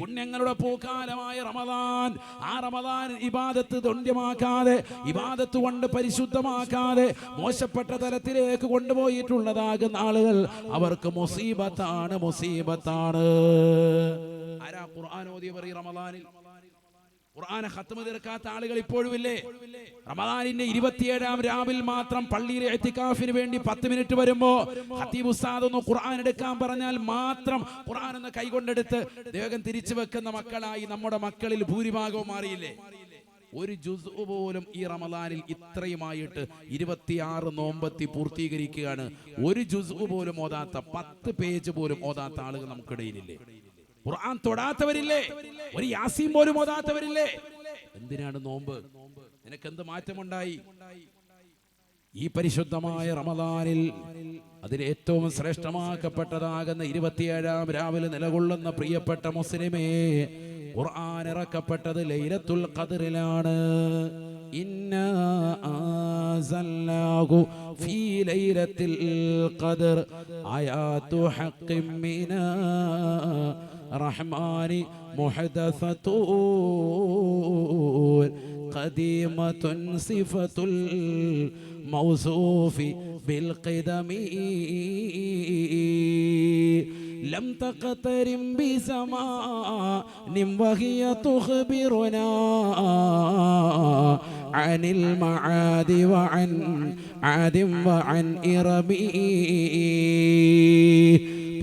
പുണ്യങ്ങളുടെ പൂക്കാലമായ റമദാൻ. ആ റമദാൻ ഇബാദത്ത് ദണ്ഡ്യമാക്കാതെ ഇബാദത്ത് കൊണ്ട് പരിശുദ്ധമാക്കാതെ മോശപ്പെട്ട തലത്തിലേക്ക് കൊണ്ടുപോയിട്ടുള്ളതാകുന്ന ആളുകൾ അവർക്ക് മുസീബത്താണ് മുസീബത്താണ്. ആരാ ഖുർആൻ ഓതിയവർ പറയും റമദാനിൽ? ഖുർആനെ ഖത്മ തീർക്കാത്ത ആളുകൾ ഇപ്പോഴും ഇല്ലേ റമദാനിന്റെ ഇരുപത്തിയേഴാം രാവിൽ മാത്രം പള്ളിയിലെ എത്തിക്കാഫിന് വേണ്ടി പത്ത് മിനിറ്റ് വരുമ്പോ ഹത്തീബ് ഉസ്താദ് ഒന്ന് ഖുർആൻ എടുക്കാൻ പറഞ്ഞാൽ മാത്രം ഖുർആൻ ഒന്ന് കൈകൊണ്ടെടുത്ത് ദേഹം തിരിച്ചു വെക്കുന്ന മക്കളായി നമ്മുടെ മക്കളിൽ ഭൂരിഭാഗവും മാറിയില്ലേ? ഒരു ജുസ് പോലും ഈ റമദാനിൽ ഇത്രയുമായിട്ട് ഇരുപത്തിയാറ് നോമ്പത്തി പൂർത്തീകരിക്കുകയാണ്. ഒരു ജുസ് പോലും ഓതാത്ത പത്ത് പേജ് പോലും ഓതാത്ത ആളുകൾ നമുക്കിടയിലില്ലേ? ഖുർആൻ തൊടാത്തവരില്ലേ? ഒരു യാസീം പോലും ഓതാത്തവരില്ലേ? എന്തിനാണ് നോമ്പ്? നിനക്ക് എന്ത് മാറ്റമുണ്ടായി? ഈ പരിശുദ്ധമായ റമദാനിൽ അതിൽ ഏറ്റവും ശ്രേഷ്ഠമാക്കപ്പെട്ടതാകുന്ന ഇരുപത്തിയേഴാം രാവിലെ നിലകൊള്ളുന്ന പ്രിയപ്പെട്ട മുസ്ലിമേ ഖുർആൻ ഇറക്കപ്പെട്ടത് ലൈലത്തുൽ ഖദറിലാണ്. ഇന്നാ أنزلناه في ليلة القدر. آيات حق منا. رحمن محدثة قديمة صفة الموصوف بالقدم. لم تقترن بسماء وهي تخبرنا. عن المعاد وعن عاد وعن إربي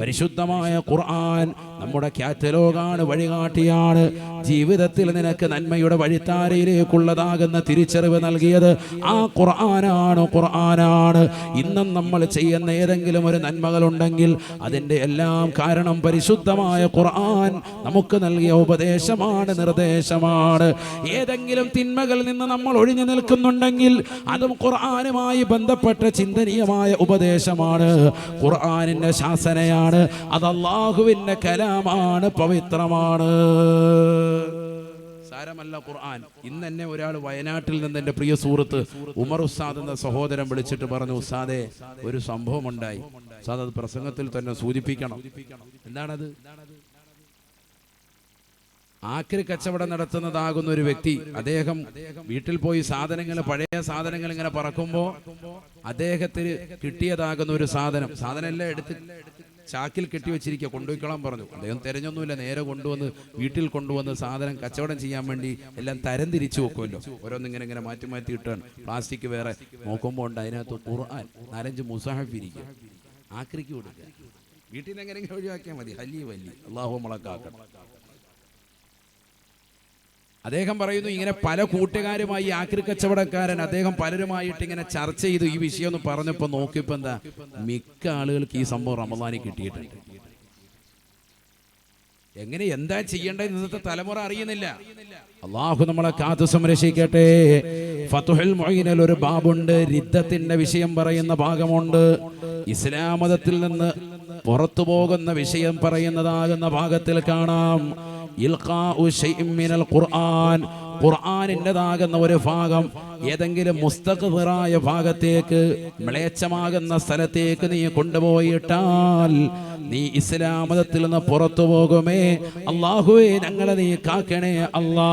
പരിശുദ്ധമായ ഖുർആൻ നമ്മുടെ കാറ്റലോഗാണ് വഴികാട്ടിയാണ്. ജീവിതത്തിൽ നിനക്ക് നന്മയുടെ വഴിത്താരയിലേക്കുള്ളതാകുന്ന തിരിച്ചറിവ് നൽകിയത് ആ ഖുർആനാണ് ഖുർആനാണ്. ഇന്നും നമ്മൾ ചെയ്യുന്ന ഏതെങ്കിലും ഒരു നന്മകളുണ്ടെങ്കിൽ അതിന്റെ എല്ലാം കാരണം പരിശുദ്ധമായ ഖുർആൻ നമുക്ക് നൽകിയ ഉപദേശമാണ് നിർദ്ദേശമാണ്. ഏതെങ്കിലും തിന്മകളിൽ നിന്ന് നമ്മൾ ഒഴിഞ്ഞു നിൽക്കുന്നുണ്ടെങ്കിൽ അതും ഖുർആനുമായി ബന്ധപ്പെട്ട ചിന്തനീയമായ ഉപദേശമാണ്. ഖുർആാനിന്റെ ശാസനയാണ്. അത് അള്ളാഹുവിന്റെ കലാമാണ് പവിത്രമാണ്. സാരമല്ല ഖുർആൻ. ഇന്ന് എന്നെ ഒരാൾ വയനാട്ടിൽ നിന്ന് എന്റെ പ്രിയ സുഹൃത്ത് ഉമർ ഉസ്താദ് എന്ന സഹോദരൻ വിളിച്ചിട്ട് പറഞ്ഞു ഉസ്താദെ ഒരു സംഭവം ഉണ്ടായി ഉസ്താദ് അത് പ്രസംഗത്തിൽ തന്നെ സൂചിപ്പിക്കണം. എന്താണത്? ആക്രി കച്ചവടം നടത്തുന്നതാകുന്ന ഒരു വ്യക്തി അദ്ദേഹം വീട്ടിൽ പോയി സാധനങ്ങൾ പഴയ സാധനങ്ങൾ ഇങ്ങനെ പറക്കുമ്പോൾ അദ്ദേഹത്തിന് കിട്ടിയതാകുന്ന ഒരു സാധനം. സാധനം എല്ലാം എടുത്ത് ചാക്കിൽ കെട്ടി വെച്ചിരിക്കുക. കൊണ്ടുപോയിക്കോളാൻ പറഞ്ഞു. അദ്ദേഹം തിരഞ്ഞൊന്നുമില്ല. നേരെ കൊണ്ടുവന്ന് വീട്ടിൽ കൊണ്ടുവന്ന് സാധനം കച്ചവടം ചെയ്യാൻ വേണ്ടി എല്ലാം തരം തിരിച്ചു വെക്കുമല്ലോ. ഓരോന്നിങ്ങനെ ഇങ്ങനെ മാറ്റി മാറ്റി ഇട്ടാണ്. പ്ലാസ്റ്റിക് വേറെ നോക്കുമ്പോൾ ഉണ്ട്. അതിനകത്ത് ഖുർആൻ നാലഞ്ച് മുസാഹിഫിരിക്കുക ആക്രിക്ക് കൊടുക്കുക. വീട്ടിൽ നിന്ന് എങ്ങനെയെങ്കിലും ഒഴിവാക്കിയാൽ മതി? ഹല്ലി വല്ലി. അള്ളാഹു മുളക്കാക്കണം അദ്ദേഹം പറയുന്നു ഇങ്ങനെ പല കൂട്ടുകാരുമായി ആക്രി കച്ചവടക്കാരൻ അദ്ദേഹം പലരുമായിട്ട് ഇങ്ങനെ ചർച്ച ചെയ്തു. ഈ വിഷയം ഒന്ന് പറഞ്ഞപ്പോൾ നോക്കിയപ്പോൾ എന്താ മിക്ക ആളുകൾക്ക് ഈ സംഭവം റമദാനി കിട്ടിയിട്ടുണ്ട്. എങ്ങനെ എന്താ ചെയ്യേണ്ടത് ഇന്നത്തെ തലമുറ അറിയുന്നില്ല. അള്ളാഹു നമ്മളെ കാത്തു സംരക്ഷിക്കട്ടെ. ഫതുഹൽ മൊയ്നിൽ ഒരു ബാബുണ്ട് രിദ്ധത്തിന്റെ വിഷയം പറയുന്ന ഭാഗമുണ്ട്. ഇസ്ലാമതത്തിൽ നിന്ന് പുറത്തു പോകുന്ന വിഷയം പറയുന്നതാകുന്ന ഭാഗത്തിൽ കാണാം. ഖുർആൻ. ഖുർആനിന്റെതാകുന്ന ഒരു ഭാഗം ഏതെങ്കിലും മുസ്തഖിറായ ഭാഗത്തേക്ക് മ്ലേച്ഛമാകുന്ന സ്ഥലത്തേക്ക് നീ കൊണ്ടുപോയിട്ടാൽ നീ ഇസ്ലാം മതത്തിൽ നിന്ന് പുറത്തു പോകുമേ. അള്ളാഹുവേ ഞങ്ങളെ നീ കാക്കണേ അല്ലാ.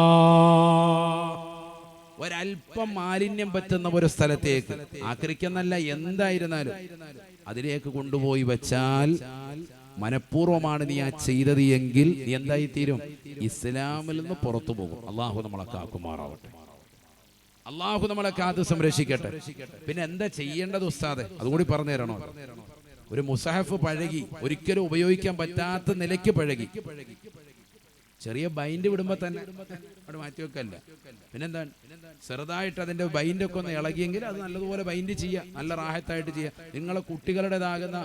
ഒരല്പം മാലിന്യം പറ്റുന്ന ഒരു സ്ഥലത്തേക്ക്. ആക്രിക്കെന്നല്ല എന്തായിരുന്നാലും അതിലേക്ക് കൊണ്ടുപോയി വെച്ചാൽ മനഃപൂർവമാണ് നീ ആ ചെയ്തത് എങ്കിൽ നീ എന്തായി തീരും? ഇസ്ലാമിൽ നിന്ന് പുറത്തു പോകും. അള്ളാഹു നമ്മളെ കാക്കുമാറാവട്ടെ. അള്ളാഹു നമ്മളെ കാത്ത് സംരക്ഷിക്കട്ടെ. പിന്നെ എന്താ ചെയ്യേണ്ടത് ഉസ്താദെ? അതുകൂടി പറഞ്ഞു തരണോ ഒരു മുസഹഫ് പഴകി ഒരിക്കലും ഉപയോഗിക്കാൻ പറ്റാത്ത നിലയ്ക്ക് പഴകി. ചെറിയ ബൈൻഡ് വിടുമ്പോ തന്നെ അവിടെ മാറ്റി വെക്കല്ല? പിന്നെന്താണ് ചെറുതായിട്ട് അതിന്റെ ബൈൻഡ് ഒക്കെ ഒന്ന് ഇളകിയെങ്കിൽ അത് നല്ലതുപോലെ ബൈൻഡ് ചെയ്യാം. നല്ല റാഹത്തായിട്ട് ചെയ്യാം. നിങ്ങളെ കുട്ടികളുടേതാകുന്ന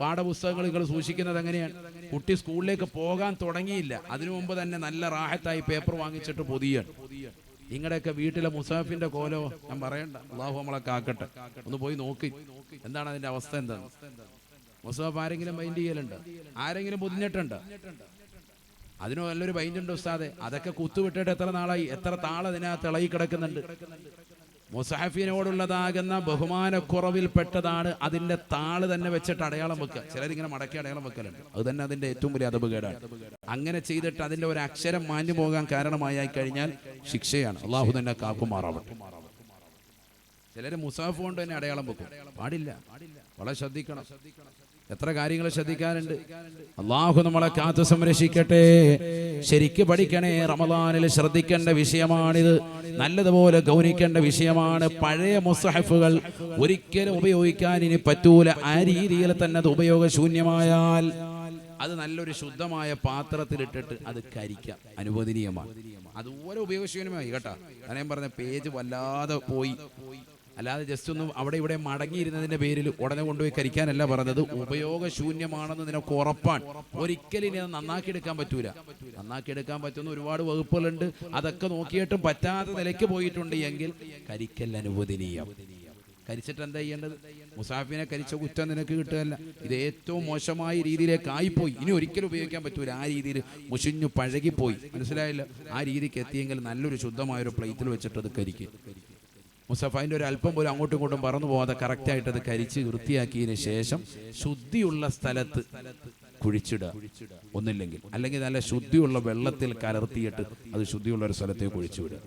പാഠപുസ്തകങ്ങൾ നിങ്ങൾ സൂക്ഷിക്കുന്നത് എങ്ങനെയാണ്? കുട്ടി സ്കൂളിലേക്ക് പോകാൻ തുടങ്ങിയില്ല. അതിനു മുമ്പ് തന്നെ നല്ല റാഹത്തായി പേപ്പർ വാങ്ങിച്ചിട്ട് പൊതിയാണ്. നിങ്ങളുടെയൊക്കെ വീട്ടിലെ മുസാഫിന്റെ കോലോ ഞാൻ പറയണ്ട. അള്ളാഹു നമ്മളെ കാക്കട്ടെ. ഒന്ന് പോയി നോക്കി. എന്താണ് അതിന്റെ അവസ്ഥ എന്താണ് മുസാഫ് ആരെങ്കിലും ബൈൻഡ് ചെയ്യലുണ്ട്? ആരെങ്കിലും പൊതിഞ്ഞിട്ടുണ്ട്? അതിന് നല്ലൊരു പൈന്റുണ്ട് ഉസ്താദെ. അതൊക്കെ കുത്തുവിട്ടിട്ട് എത്ര നാളായി? എത്ര താൾ അതിനകത്ത് ഇളകി കിടക്കുന്നുണ്ട്. മുസാഫിനോടുള്ളതാകുന്ന ബഹുമാനക്കുറവിൽപ്പെട്ടതാണ് അതിന്റെ താൾ തന്നെ വെച്ചിട്ട് അടയാളം വെക്കുക. ചിലരിങ്ങനെ മടക്കി അടയാളം വെക്കലുണ്ട്. അത് തന്നെ അതിന്റെ ഏറ്റവും വലിയ അതപകേടാണ് അങ്ങനെ ചെയ്തിട്ട് അതിന്റെ ഒരു അക്ഷരം മാഞ്ഞു പോകാൻ കാരണമായി കഴിഞ്ഞാൽ ശിക്ഷയാണ്. അള്ളാഹു തന്നെ കാക്കുമാറാവട്ടെ. ചിലര് മുസാഫ് കൊണ്ട് തന്നെ അടയാളം വെക്കും. പാടില്ല. വളരെ ശ്രദ്ധിക്കണം. എത്ര കാര്യങ്ങൾ ശ്രദ്ധിക്കാനുണ്ട്? അള്ളാഹു നമ്മളെ കാത്തു സംരക്ഷിക്കട്ടെ. ശരിക്ക് പഠിക്കണേ റമദാനിൽ ശ്രദ്ധിക്കേണ്ട വിഷയമാണിത്. നല്ലതുപോലെ ഗൗനിക്കേണ്ട വിഷയമാണ്. പഴയ മുസഹഫുകൾ ഒരിക്കലും ഉപയോഗിക്കാൻ ഇനി പറ്റൂല. ആ രീതിയിൽ തന്നെ അത് ഉപയോഗശൂന്യമായാൽ അത് നല്ലൊരു ശുദ്ധമായ പാത്രത്തിലിട്ടിട്ട് അത് കരിക്കാം. അനുവദനീയമാണ്. അതുപോലെ ഉപയോഗശൂന്യമായി കേട്ടാ. ഞാൻ പറഞ്ഞ പേജ് വല്ലാതെ പോയി. അല്ലാതെ ജസ്റ്റ് ഒന്നും അവിടെ ഇവിടെ മടങ്ങിയിരുന്നതിന്റെ പേരിൽ ഉടനെ കൊണ്ടുപോയി കരിക്കാനല്ല പറഞ്ഞത്. ഉപയോഗശൂന്യമാണെന്ന് നിനക്ക് ഉറപ്പാണ്. ഒരിക്കലും ഇനി നന്നാക്കി എടുക്കാൻ പറ്റൂല. നന്നാക്കി എടുക്കാൻ പറ്റുന്ന ഒരുപാട് വകുപ്പുകളുണ്ട്. അതൊക്കെ നോക്കിയിട്ടും പറ്റാത്ത നിലയ്ക്ക് പോയിട്ടുണ്ട് എങ്കിൽ കരിക്കൽ അനുവദനീയം. കരിച്ചിട്ട് എന്താ ചെയ്യേണ്ടത്? മുസാഫിനെ കരിച്ച കുറ്റം നിനക്ക് കിട്ടുകയല്ല. ഇത് ഏറ്റവും മോശമായ രീതിയിലേക്ക് ആയിപ്പോയി. ഇനി ഒരിക്കലും ഉപയോഗിക്കാൻ പറ്റൂല. ആ രീതിയിൽ മുഷിഞ്ഞു പഴകിപ്പോയി. മനസ്സിലായില്ല? ആ രീതിക്ക് എത്തിയെങ്കിൽ നല്ലൊരു ശുദ്ധമായ ഒരു പ്ലേറ്റിൽ വെച്ചിട്ട് അത് കരിക്കും. മുസഫൈന്റെ ഒരു അല്പം പോലും അങ്ങോട്ടും ഇങ്ങോട്ടും പറന്നു പോകാതെ കറക്റ്റായിട്ട് അത് കരിച്ച് വൃത്തിയാക്കിയതിന് ശേഷം ശുദ്ധിയുള്ള സ്ഥലത്ത് കുഴിച്ചിടുക. ഒന്നില്ലെങ്കിൽ. അല്ലെങ്കിൽ നല്ല ശുദ്ധിയുള്ള വെള്ളത്തിൽ കലർത്തിയിട്ട് അത് ശുദ്ധിയുള്ള ഒരു സ്ഥലത്തേക്ക് കുഴിച്ചു വിടുക.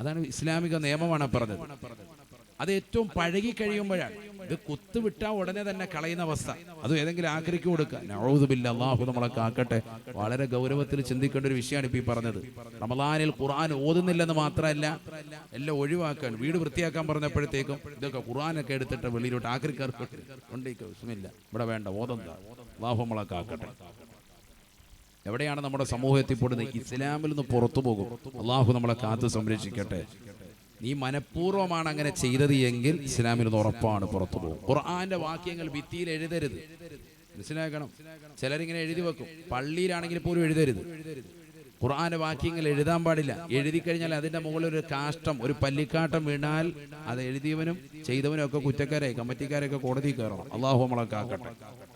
അതാണ് ഇസ്ലാമിക നിയമമാണ് പറഞ്ഞത്. അത് ഏറ്റവും പഴകി കഴിയുമ്പോഴാണ്. ഇത് കുത്തുവിട്ടാൽ ഉടനെ തന്നെ കളയുന്ന അവസ്ഥ. അത് ഏതെങ്കിലും ആക്രിക്ക് കൊടുക്കുക. നഴുതുമില്ല അള്ളാഹു നമ്മളെ കാക്കട്ടെ. വളരെ ഗൗരവത്തിൽ ചിന്തിക്കേണ്ട ഒരു വിഷയമാണ് ഇപ്പൊ ഈ പറഞ്ഞത്. റമദാനിൽ ഖുർആൻ ഓതുന്നില്ലെന്ന് മാത്രമല്ല എല്ലാം ഒഴിവാക്കാൻ വീട് വൃത്തിയാക്കാൻ പറഞ്ഞപ്പോഴത്തേക്കും ഇതൊക്കെ ഖുർആനൊക്കെ എടുത്തിട്ട് വെളിയിലോട്ട് ആക്രിക്കാർ കൊണ്ടേക്കോ വിഷമില്ല ഇവിടെ വേണ്ട ഓതന്ത അള്ളാഹു നമ്മളെ കാക്കട്ടെ. എവിടെയാണ് നമ്മുടെ സമൂഹത്തിൽ എത്തിപ്പെടുന്നത് ഇസ്ലാമിൽ നിന്ന് പുറത്തു പോകും. അള്ളാഹു നമ്മളെ കാത്ത് സംരക്ഷിക്കട്ടെ. നീ മനഃപൂർവമാണ് അങ്ങനെ ചെയ്തത് എങ്കിൽ ഇസ്ലാമിൽ നിന്ന് ഉറപ്പാണ് പുറത്തു പോകും. ഖുർആാന്റെ വാക്യങ്ങൾ ഭിത്തിയിൽ എഴുതരുത്. മനസ്സിലാക്കണം? ചിലരിങ്ങനെ എഴുതി വെക്കും. പള്ളിയിലാണെങ്കിൽ പോലും എഴുതരുത്. ഖുർആാന്റെ വാക്യങ്ങൾ എഴുതാൻ പാടില്ല. എഴുതി കഴിഞ്ഞാൽ അതിന്റെ മുകളിൽ ഒരു കാഷ്ടം ഒരു പല്ലിക്കാട്ടം വീണാൽ അത് എഴുതിയവനും ചെയ്തവനും ഒക്കെ കുറ്റക്കാരായി കമ്മിറ്റിക്കാരൊക്കെ കോടതി കയറണം. അള്ളാഹു നമ്മളെ കാക്കട്ടെ.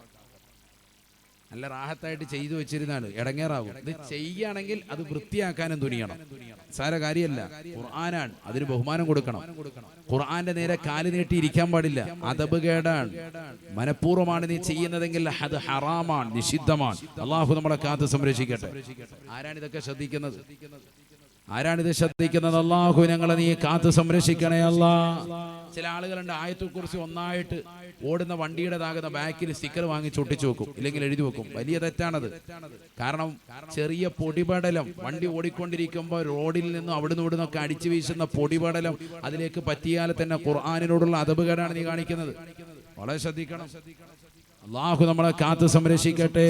നല്ല റാഹത്തായിട്ട് ചെയ്തു വെച്ചിരുന്നാണ്. ഇടങ്ങേറാകും ഇത് ചെയ്യുകയാണെങ്കിൽ അത് വൃത്തിയാക്കാനും തുനിയണം. സാര കാര്യമല്ല. ഖുർആനാണ്. അതിന് ബഹുമാനം കൊടുക്കണം. ഖുർആന്റെ നേരെ കാൽ നീട്ടി ഇരിക്കാൻ പാടില്ല. അതബ് കേടാണ്. മനഃപൂർവമാണ് നീ ചെയ്യുന്നതെങ്കിൽ അത് ഹറാമാണ് നിഷിദ്ധമാണ്. അള്ളാഹു നമ്മളെ കാത്ത് സംരക്ഷിക്കട്ടെ. ആരാണ് ഇതൊക്കെ ശ്രദ്ധിക്കുന്നത്? ആരാണിത് ശ്രദ്ധിക്കുന്നത്? അള്ളാഹു ഞങ്ങളെ നീ കാത്തു സംരക്ഷിക്കണേ അല്ല. ചില ആളുകളുണ്ട് ആയത്തെ കുറിച്ച് ഒന്നായിട്ട് ഓടുന്ന വണ്ടിയുടേതാകുന്ന ബാക്കിൽ സ്റ്റിക്കർ വാങ്ങി ചൊട്ടിച്ചു വെക്കും. ഇല്ലെങ്കിൽ എഴുതി വെക്കും. വലിയ തെറ്റാണത്. കാരണം ചെറിയ പൊടിപടലം വണ്ടി ഓടിക്കൊണ്ടിരിക്കുമ്പോൾ റോഡിൽ നിന്നും അവിടുന്ന് ഇവിടുന്നൊക്കെ അടിച്ചു വീശുന്ന പൊടിപടലം അതിലേക്ക് പറ്റിയാൽ തന്നെ ഖുർആാനിനോടുള്ള അതപകടമാണ് നീ കാണിക്കുന്നത്. വളരെ ശ്രദ്ധിക്കണം. അള്ളാഹു നമ്മളെ കാത്തു സംരക്ഷിക്കട്ടെ.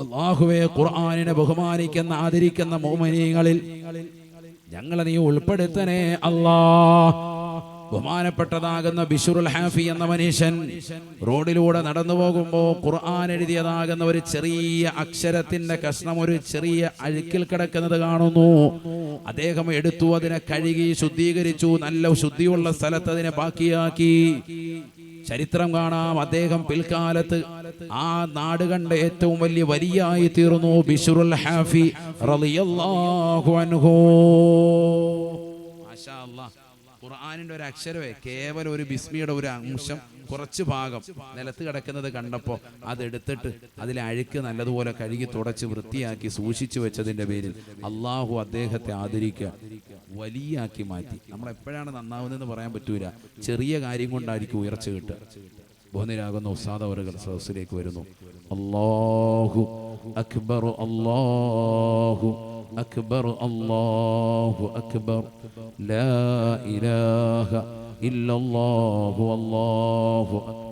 അള്ളാഹുവെ ഖുർആാനിനെ ബഹുമാനിക്കുന്ന ആദരിക്കുന്ന മോമനീയങ്ങളിൽ ഞങ്ങളെ നീ ഉൾപ്പെടുത്തണേ അല്ലാ. ബഹുമാനപ്പെട്ടതാകുന്ന ബിഷുറുൽ ഹാഫി എന്ന മനുഷ്യൻ റോഡിലൂടെ നടന്നു പോകുമ്പോൾ ഖുർആൻ എഴുതിയതാകുന്ന ഒരു ചെറിയ അക്ഷരത്തിന്റെ കഷ്ണം ഒരു ചെറിയ അഴുക്കിൽ കിടക്കുന്നത് കാണുന്നു. അദ്ദേഹം എടുത്തു അതിനെ കഴുകി ശുദ്ധീകരിച്ചു നല്ല ശുദ്ധിയുള്ള സ്ഥലത്ത് അതിനെ ബാക്കിയാക്കി. ചരിത്രം കാണാം. അദ്ദേഹം പിൽക്കാലത്ത് ആ നാട് കണ്ട ഏറ്റവും വലിയ വലിയായി തീർന്നു. ബിഷുറുൽ ഹാഫി റളിയല്ലാഹു അൻഹു. മാഷാ അല്ലാഹ്. ഖുർആനിന്റെ ഒരു അക്ഷരമേ കേവലം ഒരു ബിസ്മിയുടെ ഒരു അംശം കുറച്ച് ഭാഗം നിലത്ത് കിടക്കുന്നത് കണ്ടപ്പോൾ അതെടുത്തിട്ട് അതിലെ അഴുക്ക് നല്ലതുപോലെ കഴുകി തുടച്ച് വൃത്തിയാക്കി സൂക്ഷിച്ചു വെച്ചതിന്റെ പേരിൽ അള്ളാഹു അദ്ദേഹത്തെ ആദരിക്കുക വലിയാക്കി മാറ്റി. നമ്മൾ എപ്പോഴാണ് നന്നാവുന്നതെന്ന് പറയാൻ പറ്റൂല. ചെറിയ കാര്യം കൊണ്ടായിരിക്കും ഉയർച്ച കിട്ടുക. ബഹുനിരാകുന്ന ഉസാദ അവരുകൾ സദസ്സിലേക്ക് വരുന്നു. അള്ളാഹു അക്ബർ അള്ളാഹു أكبر الله أكبر. لا إله إلا الله والله أكبر.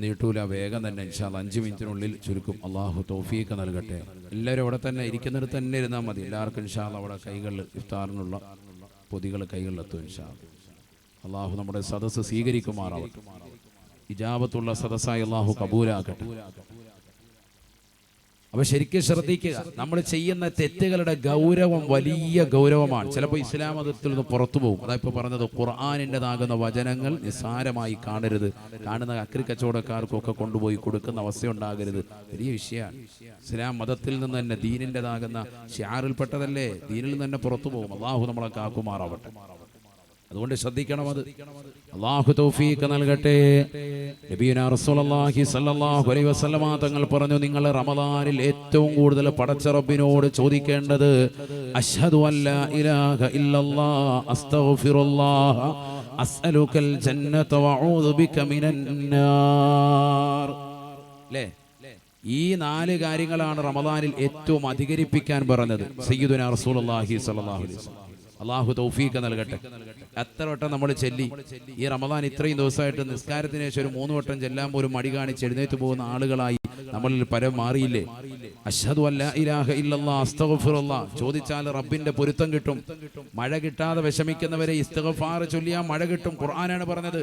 നീട്ടൂല. വേഗം തന്നെ ഇൻഷാൽ അഞ്ച് മിനിറ്റിനുള്ളിൽ ചുരുക്കും. അള്ളാഹു തോഫീക്ക് നൽകട്ടെ. എല്ലാവരും അവിടെ തന്നെ ഇരിക്കുന്നിടത്ത് തന്നെ ഇരുന്നാൽ മതി. എല്ലാവർക്കും ഇൻഷാൽ അവിടെ കൈകളിൽ ഇഫ്താറിനുള്ള പൊതികൾ കൈകളിലെത്തും ഇൻഷാൽ അള്ളാഹു നമ്മുടെ സദസ്സ് സ്വീകരിക്കുമാറാവട്ടെ. ഇജാബത്തുള്ള സദസ്സായി അള്ളാഹു കബൂലാക്കട്ടെ. അപ്പൊ ശരിക്കും ശ്രദ്ധിക്കുക. നമ്മൾ ചെയ്യുന്ന തെറ്റുകളുടെ ഗൗരവം വലിയ ഗൗരവമാണ്. ചിലപ്പോൾ ഇസ്ലാം മതത്തിൽ നിന്ന് പുറത്തു പോകും. അതാ ഇപ്പൊ പറഞ്ഞത് ഖുർആാനിന്റെതാകുന്ന വചനങ്ങൾ നിസ്സാരമായി കാണരുത്. കാണുന്ന അക്രി കച്ചവടക്കാർക്കൊക്കെ കൊണ്ടുപോയി കൊടുക്കുന്ന അവസ്ഥയുണ്ടാകരുത്. വലിയ വിഷയമാണ്. ഇസ്ലാം മതത്തിൽ നിന്ന് തന്നെ ദീനിന്റെതാകുന്ന ഷിയാറിൽപ്പെട്ടതല്ലേ? ദീനിൽ നിന്ന് തന്നെ പുറത്തു പോകും. അള്ളാഹു നമ്മളെ കാക്കുമാറാവട്ടെ. അതുകൊണ്ട് ശ്രദ്ധിക്കണം അത് അള്ളാഹു തൗഫീഖ് നൽകട്ടെ. സ്വല്ലല്ലാഹു അലൈഹി വസല്ലമ തങ്ങൾ പറഞ്ഞു നിങ്ങൾ റമദാനിൽ ഏറ്റവും കൂടുതൽ പടച്ച റബ്ബിനോട് ചോദിക്കേണ്ടത് അഷ്ഹദു ഇല്ലല്ലാഹ് ജന്നത ബിക ഈ നാല് കാര്യങ്ങളാണ് റമദാനിൽ ഏറ്റവും അധികരിപ്പിക്കാൻ പറഞ്ഞത് സയ്യിദുനാ റസൂലുള്ളാഹി സ്വല്ലല്ലാഹു അലൈഹി അള്ളാഹു തൗഫീഖ് നൽകട്ടെ. എത്ര വട്ടം നമ്മൾ ചെല്ലി. ഈ റമദാൻ ഇത്രയും ദിവസമായിട്ട് നിസ്കാരത്തിന് ശേഷം ഒരു മൂന്ന് വട്ടം ചെല്ലാൻ പോലും മടി കാണിച്ച് എഴുന്നേറ്റ് പോകുന്ന ആളുകളായി നമ്മളിൽ പരം മാറിയില്ലേ? അഷ്ഹദു അല്ല ഇലാഹ ഇല്ലല്ലാ ചോദിച്ചാൽ റബ്ബിന്റെ പൊരുത്തം കിട്ടും. മഴ കിട്ടാതെ വിഷമിക്കുന്നവരെ ഇസ്തഗ്ഫാർ ചൊല്ലിയാൽ മഴ കിട്ടും. ഖുർആനാണ് പറഞ്ഞത്.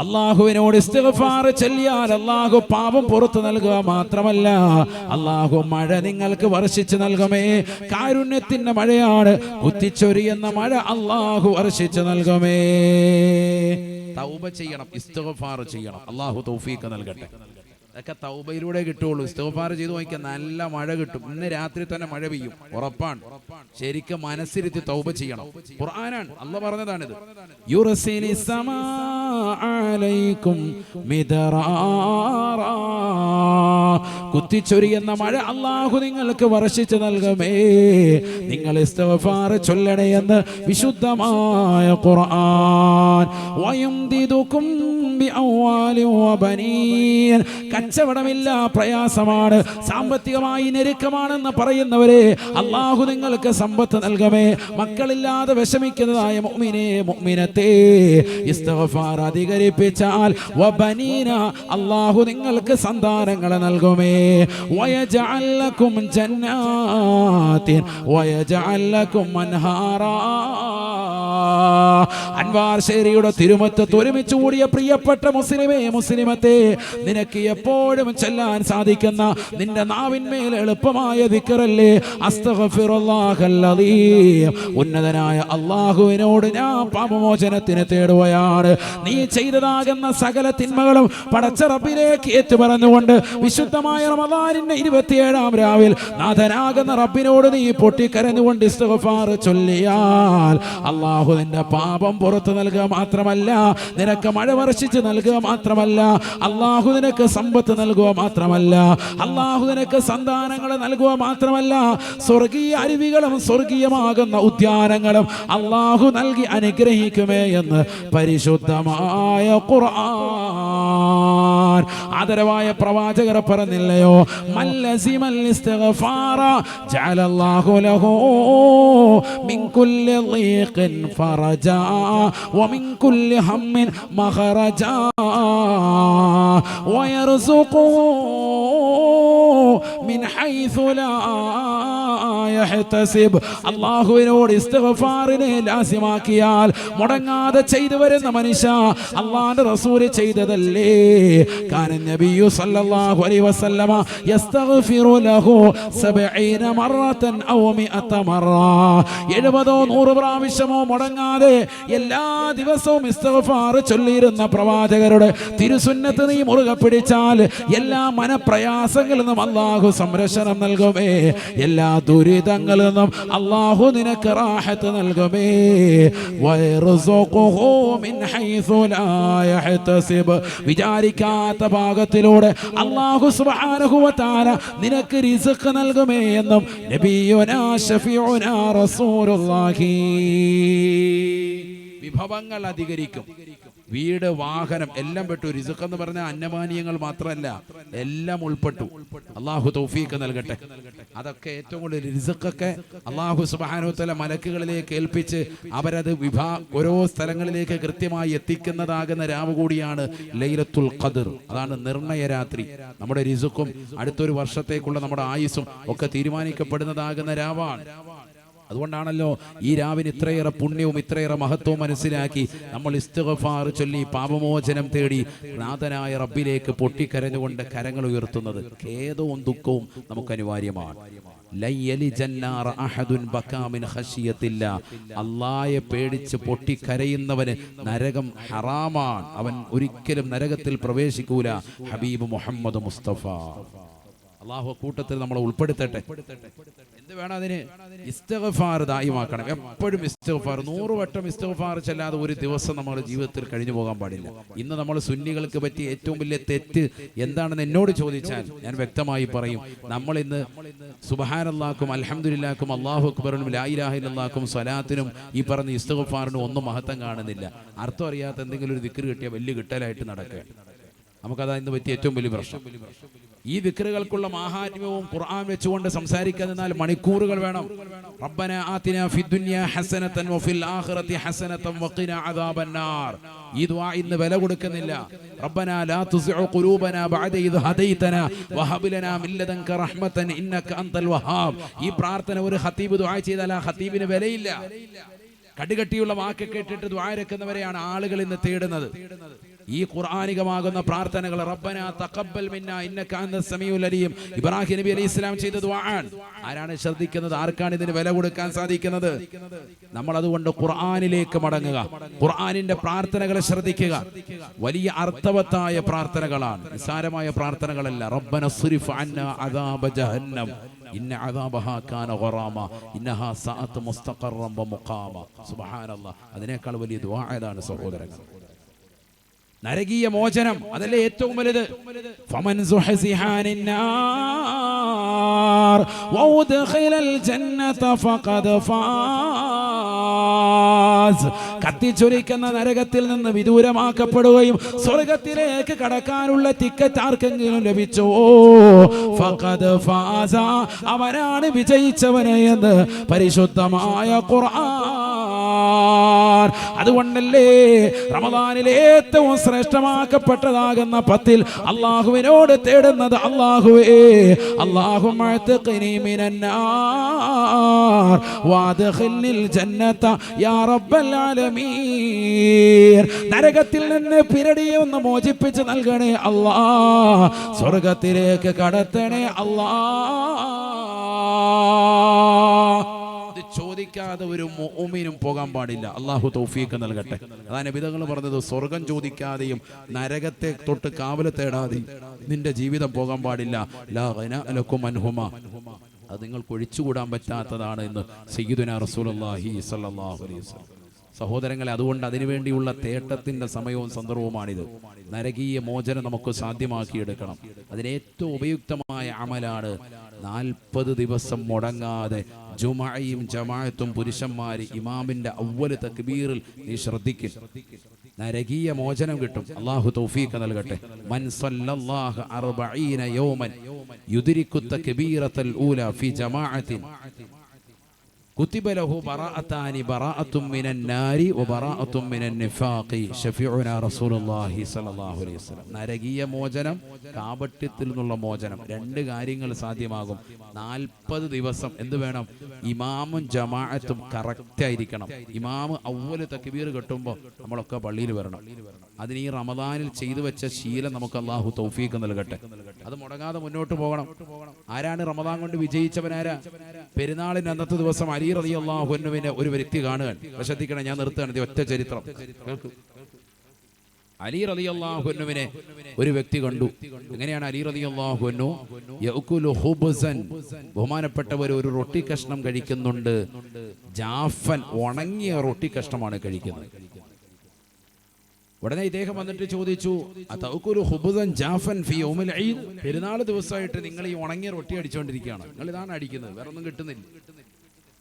അള്ളാഹുവിനോട് ഇസ്തിഗ്ഫാർ ചെല്ലിയാൽ അള്ളാഹു പാപം പുറത്തു നൽകുക മാത്രമല്ല. അള്ളാഹു മഴ നിങ്ങൾക്ക് വർഷിച്ചു നൽകുമേ. കാരുണ്യത്തിന്റെ മഴയാണ്. കുത്തിച്ചൊരിയുന്ന മഴ അള്ളാഹു വർഷിച്ചു നൽകുമേ. തൗബ ചെയ്യണം ഇസ്തിഗ്ഫാർ ചെയ്യണം. അള്ളാഹു തൗഫീഖ് നൽകട്ടെ. അതൊക്കെ തൗബയിലൂടെ കിട്ടുള്ളൂ സ്തോഫാർ ചെയ്തു നോക്കിയാൽ നല്ല മഴ കിട്ടും. ഇന്ന് രാത്രി തന്നെ മഴ പെയ്യും. ഉറപ്പാണ്. ശരിക്കും മനസ്സിരുത്തി തൗബ ചെയ്യണം. ഖുർആനാണ്. അല്ല പറഞ്ഞതാണിത്. കുത്തിച്ചൊരിയുന്ന മഴ അള്ളാഹു നിങ്ങൾക്ക് വർഷിച്ചു നൽകമേ. നിങ്ങൾ ഇസ്തഫാർ ചൊല്ലണേ എന്ന് വിശുദ്ധമായ ഖുർആൻ. ബിഅംവാലിൻ വബനീൻ. കച്ചവടമില്ല പ്രയാസമാണ് സാമ്പത്തികമായി ഞെരുക്കമാണെന്ന് പറയുന്നവരെ അള്ളാഹു നിങ്ങൾക്ക് സമ്പത്ത് നൽകമേ മക്കളില്ലാതെ വിഷമിക്കുന്നതായ ഇസ്തിഗ്ഫാർ അധികരിപ്പിച്ചാൽ വബനീന അള്ളാഹു നിങ്ങൾക്ക് സന്താനങ്ങളെ നൽകുമേ. വയജഅൽ ലക്കും ജന്നാത്തിൻ അൻഹാറാ. അൻവാർ ശേരിയുടെ തിരുമറ്റത്ത് ഒരുമിച്ച് പ്രിയപ്പെട്ട മുസ്ലിമേ മുസ്ലിമത്തെ നിനക്ക് എപ്പോഴും ചെല്ലാൻ സാധിക്കുന്ന നിന്റെ നാവിന്മേൽ എളുപ്പമായ ദിക്കറല്ലേ? ഉന്നതനായ അള്ളാഹുവിനോട് ഞാൻ പാപമോചനത്തിന് തേടുകയാണ്. നീ ചെയ്തതാകുന്ന സകല തിന്മകളും പടച്ചറപ്പിലേക്ക് ഏറ്റു പറഞ്ഞുകൊണ്ട് വിശുദ്ധമായ റമദാനിന്റെ ഇരുപത്തിയേഴാം രാവിൽ നാഥനാകുന്ന റബ്ബിനോട് നീ പൊട്ടിക്കരഞ്ഞുകൊണ്ട് ചൊല്ലിയാൽ അള്ളാഹു നിന്റെ പാപം പുറത്തു നൽകുക മാത്രമല്ല നിനക്ക് മഴ വർഷിച്ച് നൽകുക മാത്രമല്ല അള്ളാഹു നിനക്ക് സമ്പത്ത് നൽകുക മാത്രമല്ല. അള്ളാഹു നിനക്ക് സന്താനങ്ങളെ നൽകുക മാത്രമല്ല സ്വർഗീയ അരുവികളും സ്വർഗീയമാകുന്ന ഉദ്യാനങ്ങളും അള്ളാഹു നൽകി അനുഗ്രഹിക്കുമേ എന്ന് പരിശുദ്ധമായ ഖുർആൻ. ആദരവായ പ്രവാചകർ പറഞ്ഞില്ലയോ? മല്ലസിമൽ ജഅലല്ലാഹു ലഹു മിൻ കുല്ലി ളീഖിൻ ഫറജാ വമിൻ കുല്ലി ഹമ്മിൻ മഖറജാ. ويرزقه من حيث لا യഹ്തസിബ്. അല്ലാഹുവിനോട് ഇസ്തിഗ്ഫാറിനെ ലാസ്യമാക്കിയാൽ മുടങ്ങാതെ ചെയ്തു വരുന്ന മനുഷ്യ അള്ളാന്റെ റസൂൽ ചെയ്തതല്ലേ? കാനൻ നബിയു സല്ലല്ലാഹു അലൈഹി വസല്ലമ യസ്തഗ്ഫിറു ലഹു 70 മറതൻ ഔ 100 മറ 70ഓ 100 പ്രാവശ്യമോ മുടങ്ങാതെ എല്ലാ ദിവസവും ഇസ്തിഗ്ഫാർ ചൊല്ലിയിരുന്ന പ്രവാചകരുടെ തിരുസുന്നത്ത് നീ മുറുകെ പിടിച്ചാൽ എല്ലാ മനപ്രയാസങ്ങളിൽ നിന്നും അള്ളാഹു സംരക്ഷണം നൽകുമേ. എല്ലാ ദുരിത ദുരിതങ്ങളിൽ നിന്നും അള്ളാഹു നിനക്ക് റാഹത്ത് നൽകുമേ. വിചാരിക്കാത്ത ഭാഗത്തിലൂടെ അള്ളാഹു തആല നിനക്ക് റിസ്ക് നൽകുമേ എന്നും നബിയുനാ ഷഫീഉനാ റസൂലുള്ളാഹി. വിഭവങ്ങൾ അധികരിക്കും. വീട് വാഹനം എല്ലാം പെട്ടു. റിസുഖ് എന്ന് പറഞ്ഞ അന്നപാനീയങ്ങൾ മാത്രമല്ല എല്ലാം ഉൾപ്പെട്ടു. അള്ളാഹു തൗഫീഖ് നൽകട്ടെ. അതൊക്കെ ഏറ്റവും കൂടുതൽ റിസുഖൊക്കെ അള്ളാഹു സുബാനുത്തല മലക്കുകളിലേക്ക് ഏൽപ്പിച്ച് അവരത് വിഭാ ഓരോ സ്ഥലങ്ങളിലേക്ക് കൃത്യമായി എത്തിക്കുന്നതാകുന്ന രാവ് കൂടിയാണ് ലൈലത്തുൽ ഖദർ. അതാണ് നിർണയ രാത്രി. നമ്മുടെ റിസുഖും അടുത്തൊരു വർഷത്തേക്കുള്ള നമ്മുടെ ആയുസ്സും ഒക്കെ തീരുമാനിക്കപ്പെടുന്നതാകുന്ന രാവാണ്. അതുകൊണ്ടാണല്ലോ ഈ രാവിന് ഇത്രയേറെ പുണ്യവും ഇത്രയേറെ മഹത്വവും മനസ്സിലാക്കി നമ്മൾ ഇസ്തിഗ്ഫാർ ചൊല്ലി പാപമോചനം തേടി നാഥനായ റബ്ബിലേക്ക് പൊട്ടിക്കരഞ്ഞുകൊണ്ട് കരങ്ങൾ ഉയർത്തുന്നത് ഖേദവും ദുഃഖവും നമുക്ക് അനിവാര്യമാണ്. അള്ളായെ പേടിച്ച് പൊട്ടിക്കരയുന്നവന് നരകം ഹറാമാണ്. അവൻ ഒരിക്കലും നരകത്തിൽ പ്രവേശിക്കൂല. ഹബീബ് മുഹമ്മദ് മുസ്തഫ. അള്ളാഹു കൂട്ടത്തിൽ നമ്മളെ ഉൾപ്പെടുത്തട്ടെ. എന്ത് വേണം അതിന്? ഇസ്തഗഫാർ ദായിമാക്കണം എപ്പോഴും ഇസ്തഗഫാർ നൂറ് വട്ടം ഇസ്തഗഫാർ ചെല്ലാതെ ഒരു ദിവസം നമ്മുടെ ജീവിതത്തിൽ കഴിഞ്ഞു പോകാൻ പാടില്ല. ഇന്ന് നമ്മൾ സുന്നികൾക്ക് പറ്റിയ ഏറ്റവും വലിയ തെറ്റ് എന്താണെന്ന് എന്നോട് ചോദിച്ചാൽ ഞാൻ വ്യക്തമായി പറയും. നമ്മൾ ഇന്ന് സുബഹാനല്ലാക്കും അൽഹംദുലില്ലാക്കും അള്ളാഹു അക്ബറിനും ലായിലാഹില്ലാക്കും സ്വലാത്തിനും ഈ പറഞ്ഞ ഇസ്തഗഫാറിനും ഒന്നും മഹത്വം കാണുന്നില്ല. അർത്ഥം അറിയാത്ത എന്തെങ്കിലും ഒരു ദിക്കറ് കിട്ടിയാൽ വലിയ കിട്ടലായിട്ട് നടക്കുക നമുക്കതാ ഇന്ന് പറ്റിയ ഏറ്റവും വലിയ പ്രശ്നം. ഈ വിക്രുകൾക്കുള്ള മാഹാത്മ്യവും ഖുർആൻ വെച്ചുകൊണ്ട് സംസാരിക്കാൻ മണിക്കൂറുകൾ വേണം. റബ്ബന ആതിന ഫിദ്ദുനിയ ഹസനതൻ വഫിൽ ആഖിറതി ഹസനതൻ വഖിന അദാബന്നാർ. ഈ ദുആ ഇന്ന് വില കൊടുക്കുന്നില്ല. റബ്ബന ലാ തുസിഉ ഖുലൂബന ബഅദ ഇദ് ഹദൈതന വഹബ് ലനാ മിൻ ലദൻക റഹ്മതൻ ഇന്നക അൻതൽ വഹാബ്. ഈ പ്രാർത്ഥന ഒരു ഖതീബ് ദുആ ചെയ്താൽ ആ ഖതീബിന് വിലയില്ല. കടുകട്ടിയുള്ള വാക്ക് കേട്ടിട്ട് ദ്വാരക്കുന്നവരെയാണ് ആളുകൾ ഇന്ന് തേടുന്നത്. ഈ ഖുർആാനികമാകുന്ന പ്രാർത്ഥനകൾ റബ്ബന തഖബ്ബൽ മിന്ന ഇന്നക അന്ത സമീഉൽ അലീം. ഇബ്രാഹിം നബി അലൈഹി ഇസ്ലാം ചെയ്ത ദുആൻ ആരാണ് ശ്രദ്ധിക്കുന്നത്? ആർക്കാണ് ഇതിന് വില കൊടുക്കാൻ സാധിക്കുന്നത്? നമ്മൾ അതുകൊണ്ട് ഖുർആനിലേക്ക് മടങ്ങുക. ഖുർആനിന്റെ പ്രാർത്ഥനകളെ ശ്രദ്ധിക്കുക. വലിയ അർത്ഥവത്തായ പ്രാർത്ഥനകളാണ്. നിസ്സാരമായ പ്രാർത്ഥനകളല്ല. റബ്ബന സുരിഫ് അന്ന അദാബ ജഹന്നം ഇന്ന അദാബഹാ കാന ഖറാമ ഇന്നഹാ സഅത്ത് വ മുഖാമ. സുബ്ഹാനല്ലാഹ് അതിനേക്കാൾ വലിയ ദുആ ഏതാണ് സഹോദരങ്ങൾ നരകീയ മോചനം. അതല്ലേ ഏറ്റവും വലുത്? ഫമൻ കത്തിച്ചൊലിക്കുന്ന നരകത്തിൽ നിന്ന് വിദൂരമാക്കപ്പെടുകയും സ്വർഗത്തിലേക്ക് കടക്കാനുള്ള ടിക്കറ്റ് ആർക്കെങ്കിലും ലഭിച്ചോ? അവനാണ് വിജയിച്ചവനെ എന്ന് പരിശുദ്ധമായ ഖുർആൻ അതുകൊണ്ടല്ലേ റമദാനിലെ ഏറ്റവും ശ്രേഷ്ഠമാക്കപ്പെട്ടതാകുന്ന പത്തിൽ അള്ളാഹുവിനോട് തേടുന്നത് അള്ളാഹുവേ അള്ളാഹു നരകത്തിൽ നിന്ന് പിരടിയെ ഒന്ന് മോചിപ്പിച്ച് നൽകണേ അല്ലാ സ്വർഗത്തിലേക്ക് കടത്തണേ അല്ലാ ഇത് ചോദിക്കാതെ ഒരു മോമിനും പോകാൻ പാടില്ല. അള്ളാഹു തൗഫീഖ് നൽകട്ടെ. അതാണ് വിധങ്ങൾ പറഞ്ഞത് സ്വർഗം ചോദിക്കാതെയും നരകത്തെ തൊട്ട് കാവല തേടാതെയും നിന്റെ ജീവിതം പോകാൻ പാടില്ല. അത് നിങ്ങൾക്ക് ഒഴിച്ചുകൂടാൻ പറ്റാത്തതാണ് എന്ന് സയ്യിദുന റസൂലുള്ളാഹി സ്വല്ലല്ലാഹു അലൈഹി സഹോദരങ്ങളെ അതുകൊണ്ട് അതിനുവേണ്ടിയുള്ള തേട്ടത്തിന്റെ സമയവും സന്ദർഭവുമാണിത്. നരകീയ മോചനം നമുക്ക് സാധ്യമാക്കിയെടുക്കണം. അതിന് ഏറ്റവും ഉപയുക്തമായ അമലാണ് നാൽപ്പത് ദിവസം മുടങ്ങാതെ ജുമയും ജമായത്തും പുരുഷന്മാര് ഇമാമിന്റെ അവൽ തക്ബീറിൽ നീ ശ്രദ്ധിക്കും. നരകീയ മോചനം കിട്ടും. അള്ളാഹു തൗഫീഖ് നൽകട്ടെ. മൻ സല്ലല്ലാഹു അർബഈന യൗമൻ യുദ്രിക്കു ഊല ഫി ജമാഅത്തിൻ കുത്തിബ ബറാഅത്താനി ബറാഅത്തും മിനൻ നാരി വ ബറാഅത്തും മിനൻ നിഫാഖി അലൈഹി വസല്ലം നരകീയ മോചനം കാപട്യത്തിൽ നിന്നുള്ള മോചനം. രണ്ട് കാര്യങ്ങൾ സാധ്യമാകും. നാൽപ്പത് ദിവസം എന്ത് വേണം? ഇമാമും ജമാഅത്തും കറക്റ്റ് ആയിരിക്കണം. ഇമാമ് അവൽ തക്ബീർ കെട്ടുമ്പോൾ നമ്മളൊക്കെ പള്ളിയിൽ വരണം. അതിന് ഈ റമദാനിൽ ചെയ്തു വെച്ച ശീലം നമുക്ക് അള്ളാഹു തൗഫീഖ് നൽകട്ടെ. അത് മുടങ്ങാതെ മുന്നോട്ട് പോകണം. ആരാണ് റമദാൻ കൊണ്ട് വിജയിച്ചവനാരാ? പെരുന്നാളിന് അന്നത്തെ ദിവസം അലി റലി അള്ളാഹുവിനെ ഒരു വ്യക്തി കാണുകയാണ്. ശ്രദ്ധിക്കണം ഞാൻ നിർത്തുകയാണ് ഒറ്റ ചരിത്രം. അലി റലി അള്ളാഹുവിനെ ഒരു വ്യക്തി കണ്ടു. എങ്ങനെയാണ് അലി റലി അള്ളാഹുനു ബഹുമാനപ്പെട്ടവർ ഒരു റൊട്ടി കഷ്ണം കഴിക്കുന്നുണ്ട്. ജാഫൻ ഉണങ്ങിയ റൊട്ടി കഷ്ണമാണ് കഴിക്കുന്നത്. ഉടനെ ഇദ്ദേഹം വന്നിട്ട് ചോദിച്ചു ജാഫൻ ഫി പെരുന്നാൾ ദിവസമായിട്ട് നിങ്ങൾ ഈ ഉണങ്ങിയ റൊട്ടി അടിച്ചുകൊണ്ടിരിക്കുകയാണ് നിങ്ങൾ ഇതാണ് അടിക്കുന്നത് വേറെ ഒന്നും കിട്ടുന്നില്ല.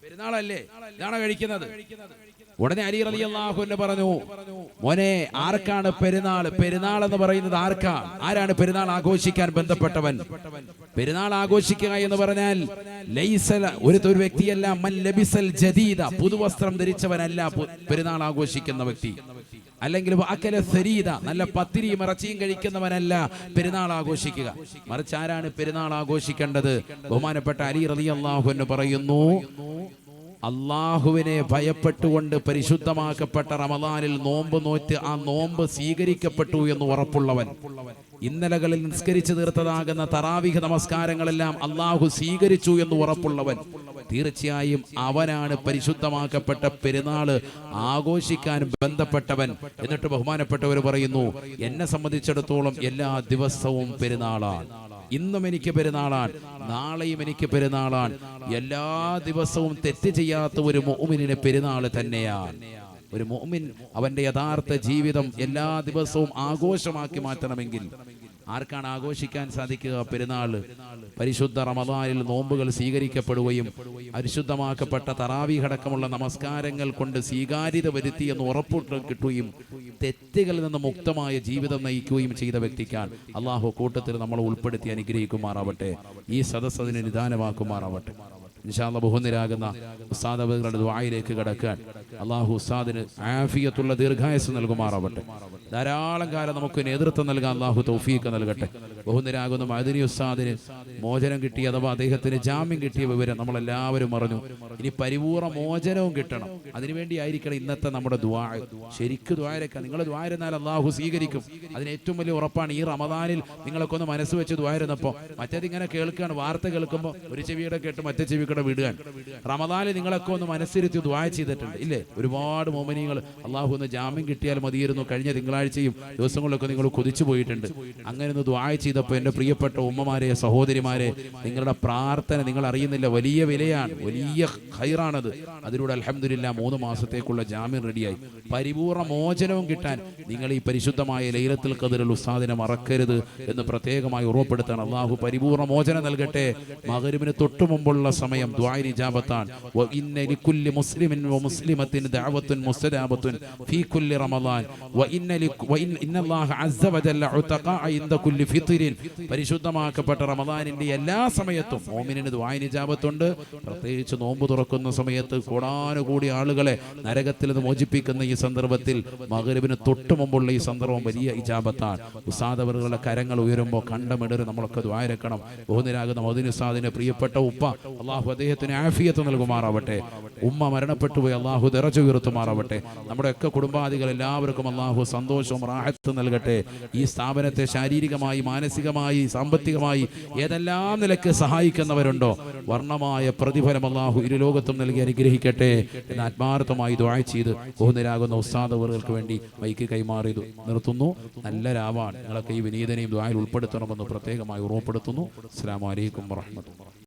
പെരുന്നാളല്ലേ ഇതാണ് കഴിക്കുന്നത്? ഉടനെ അലി അലി അള്ളാഹു പറഞ്ഞു മോനെ ആർക്കാണ് പെരുന്നാൾ പെരുന്നാൾ എന്ന് പറയുന്നത് ആർക്കാണ് ആരാണ് പെരുന്നാൾ ആഘോഷിക്കാൻ ബന്ധപ്പെട്ടവൻ? പെരുന്നാൾ ആഘോഷിക്കുക എന്ന് പറഞ്ഞാൽ ലൈസല ഒരു ഒരു വ്യക്തിയല്ല മൻ ലബിസൽ ജദീദ പുതുവസ്ത്രം ധരിച്ചവനല്ല പെരുന്നാൾ ആഘോഷിക്കുന്ന വ്യക്തി. അല്ലെങ്കിൽ വാക്കല സരീത നല്ല പത്തിരിയും ഇറച്ചിയും കഴിക്കുന്നവനല്ല പെരുന്നാൾ ആഘോഷിക്കുക. മറിച്ച് ആരാണ് പെരുന്നാൾ ആഘോഷിക്കേണ്ടത്? ബഹുമാനപ്പെട്ട അലി റലി അള്ളാഹു എന്ന് പറയുന്നു അള്ളാഹുവിനെ ഭയപ്പെട്ടുകൊണ്ട് പരിശുദ്ധമാക്കപ്പെട്ട റമദാനിൽ നോമ്പ് നോറ്റ് ആ നോമ്പ് സ്വീകരിക്കപ്പെട്ടു എന്ന് ഉറപ്പുള്ളവൻ. ഇന്നലകളിൽ നിസ്കരിച്ചു തീർത്തതാകുന്ന തറാവിഹ നമസ്കാരങ്ങളെല്ലാം അള്ളാഹു സ്വീകരിച്ചു എന്ന് ഉറപ്പുള്ളവൻ. തീർച്ചയായും അവനാണ് പരിശുദ്ധമാക്കപ്പെട്ട പെരുന്നാൾ ആഘോഷിക്കാൻ ബന്ധപ്പെട്ടവൻ. എന്നിട്ട് ബഹുമാനപ്പെട്ടവർ പറയുന്നു എന്നെ സംബന്ധിച്ചിടത്തോളം എല്ലാ ദിവസവും പെരുന്നാളാണ്. ഇന്നും എനിക്ക് പെരുന്നാളാണ്. നാളെയും എനിക്ക് പെരുന്നാളാണ്. എല്ലാ ദിവസവും തെറ്റ് ചെയ്യാത്ത ഒരു മോമിനിന് പെരുന്നാൾ തന്നെയാണ്. ഒരു മോമിൻ അവന്റെ യഥാർത്ഥ ജീവിതം എല്ലാ ദിവസവും ആഘോഷമാക്കി മാറ്റണമെങ്കിൽ ആർക്കാണ് ആഘോഷിക്കാൻ സാധിക്കുക? പെരുന്നാൾ പരിശുദ്ധ റമദാനിൽ നോമ്പുകൾ സ്വീകരിക്കപ്പെടുകയും പരിശുദ്ധമാക്കപ്പെട്ട തറാവീഹടക്കമുള്ള നമസ്കാരങ്ങൾ കൊണ്ട് സ്വീകാര്യത വരുത്തി എന്ന് ഉറപ്പിട്ട് കിട്ടുകയും തെറ്റുകളിൽ നിന്ന് മുക്തമായ ജീവിതം നയിക്കുകയും ചെയ്ത വ്യക്തിക്കാൻ അള്ളാഹു കൂട്ടത്തിൽ നമ്മൾ ഉൾപ്പെടുത്തി അനുഗ്രഹിക്കുമാറാവട്ടെ. ഈ സദസ്സതിനെ നിദാനമാക്കുമാറാവട്ടെ. ഇൻഷാല്ല ബഹുനിരാകുന്ന ഉസ്താദവകളുടെ ദ്വായിലേക്ക് കടക്കാൻ അള്ളാഹു ഉസ്താദിന് ആഫിയത്തുള്ള ദീർഘായസ് നൽകുമാറാവട്ടെ. ധാരാളം കാലം നമുക്ക് നേതൃത്വം നൽകാൻ അള്ളാഹു തൗഫീക്ക് നൽകട്ടെ. ബഹുനിരാകുന്ന മദിനി ഉസ്താദിന് മോചനം കിട്ടി അഥവാ അദ്ദേഹത്തിന് ജാമ്യം കിട്ടിയ വിവരം നമ്മളെല്ലാവരും അറിഞ്ഞു. ഇനി പരിപൂർണ മോചനവും കിട്ടണം. അതിനുവേണ്ടി ആയിരിക്കണം ഇന്നത്തെ നമ്മുടെ ദ്വാര ശരിക്ക് ദ്വാരക്ക നിങ്ങൾ ദ്വാരുന്നാൽ അള്ളാഹു സ്വീകരിക്കും. അതിന് ഏറ്റവും വലിയ ഉറപ്പാണ് ഈ റമദാനിൽ നിങ്ങളൊക്കെ ഒന്ന് മനസ്സ് വെച്ച് ദ്വാരുന്നപ്പോൾ മറ്റേത് ഇങ്ങനെ കേൾക്കുകയാണ് വാർത്ത കേൾക്കുമ്പോൾ ഒരു ചെവിയുടെ കേട്ട് മറ്റേ ചെവിയുടെ വിടുകയാണ്. റമദാനിൽ നിങ്ങളൊക്കെ ഒന്ന് മനസ്സിരുത്തി ദ്വാ ചെയ്തിട്ടുണ്ട്. ഇല്ലേ? ഒരുപാട് മോമിനികൾ അള്ളാഹു ഒന്ന് ജാമ്യം കിട്ടിയാൽ മതിയായിരുന്നു കഴിഞ്ഞ തിങ്കളാഴ്ചയും ദിവസങ്ങളിലൊക്കെ നിങ്ങൾ കൊതിച്ചു പോയിട്ടുണ്ട്. അങ്ങനെ ഒന്ന് ദ്വാ ചെയ്തപ്പോൾ എന്റെ പ്രിയപ്പെട്ട ഉമ്മമാരെ സഹോദരിമാരെ നിങ്ങളുടെ പ്രാർത്ഥന നിങ്ങൾ അറിയുന്നില്ല. വലിയ വിലയാണ്. വലിയ ഹൈറാണത് അതിലൂടെ അലഹമില്ല മൂന്ന് മാസത്തേക്കുള്ള ജാമ്യം റെഡിയായി. പരിപൂർണ മോചനവും കിട്ടാൻ നിങ്ങൾ ഈ പരിശുദ്ധമായ ലൈലത്തിൽ കതിരൽ ഉസ്താദിനെ മറക്കരുത് എന്ന് പ്രത്യേകമായി ഉറപ്പെടുത്താൻ അള്ളാഹു പരിപൂർണ മോചനം നൽകട്ടെ. മകരുവിന് തൊട്ടു മുമ്പുള്ള സമയം ദ്വാരി ജാബത്താൻ. മുസ്ലിമിൻ മുസ്ലിമത്തിൻ ദഅവത്തുൻ മുസ്തദാബത്തുൻ ഫീ കുല്ലി റമളാൻ വഇന്ന ലി വഇൻ ഇന്നല്ലാഹ അസ്സ വജല്ല ഉതഖാ ഇൻദ കുല്ലി ഫിത്രിൻ. പരിശുദ്ധമാക്കപ്പെട്ട റമദാനിന്റെ എല്ലാ സമയത്തും മോമിനിന് ദ്വാരി ജാബത്തുണ്ട്. പ്രത്യേകിച്ച് നോമ്പ് തുറക്കുന്ന സമയത്ത് കൂടാനുകൂടി ആളുകളെ നരകത്തിൽ നിന്ന് മോചിപ്പിക്കുന്ന ഈ സന്ദർഭത്തിൽ മഗ്‌രിബിന് തൊട്ടു മുമ്പുള്ള ഈ സന്ദർഭം വലിയ ഇജാബത്താണ് ഉസാദവറുകളുടെ കരങ്ങൾ ഉയരുമ്പോൾ കണ്ടമിടര് നമ്മളൊക്കെ ദ്വാരക്കണം. ബഹുനിരാകുന്ന മദിന് ഉസ്താദിന്റെ പ്രിയപ്പെട്ട ഉപ്പ അള്ളാഹു അദ്ദേഹത്തിന് ആഫിയത്ത് നൽകുമാറാവട്ടെ. ഉമ്മ മരണപ്പെട്ടു പോയി അള്ളാഹു ഉയർത്തുമാറാവട്ടെ. നമ്മുടെയൊക്കെ കുടുംബാദികൾ എല്ലാവർക്കും അള്ളാഹു സന്തോഷവും റാഹത്ത് നൽകട്ടെ. ഈ സ്ഥാപനത്തെ ശാരീരികമായി മാനസികമായി സാമ്പത്തികമായി ഏതെല്ലാം നിലയ്ക്ക് സഹായിക്കുന്നവരുണ്ടോ വർണമായ പ്രതിഫലം അള്ളാഹു ഇരു ലോകത്തും നൽകി അനുഗ്രഹിക്കട്ടെ എന്ന് ആത്മാർത്ഥമായി ദ്വായ ചെയ്ത് ബഹുനിരാകുന്ന ഉസ്താദവറുകൾക്ക് വേണ്ടി മൈക്ക് കൈമാറി നിർത്തുന്നു. നല്ല രാവാണ്. നിങ്ങളൊക്കെ ഈ വിനീതനെയും ദ്വായിൽ ഉൾപ്പെടുത്തണമെന്ന് പ്രത്യേകമായി ഓർമ്മപ്പെടുത്തുന്നു. അസ്സാം വലൈക്കും വാഹമത്തുള്ള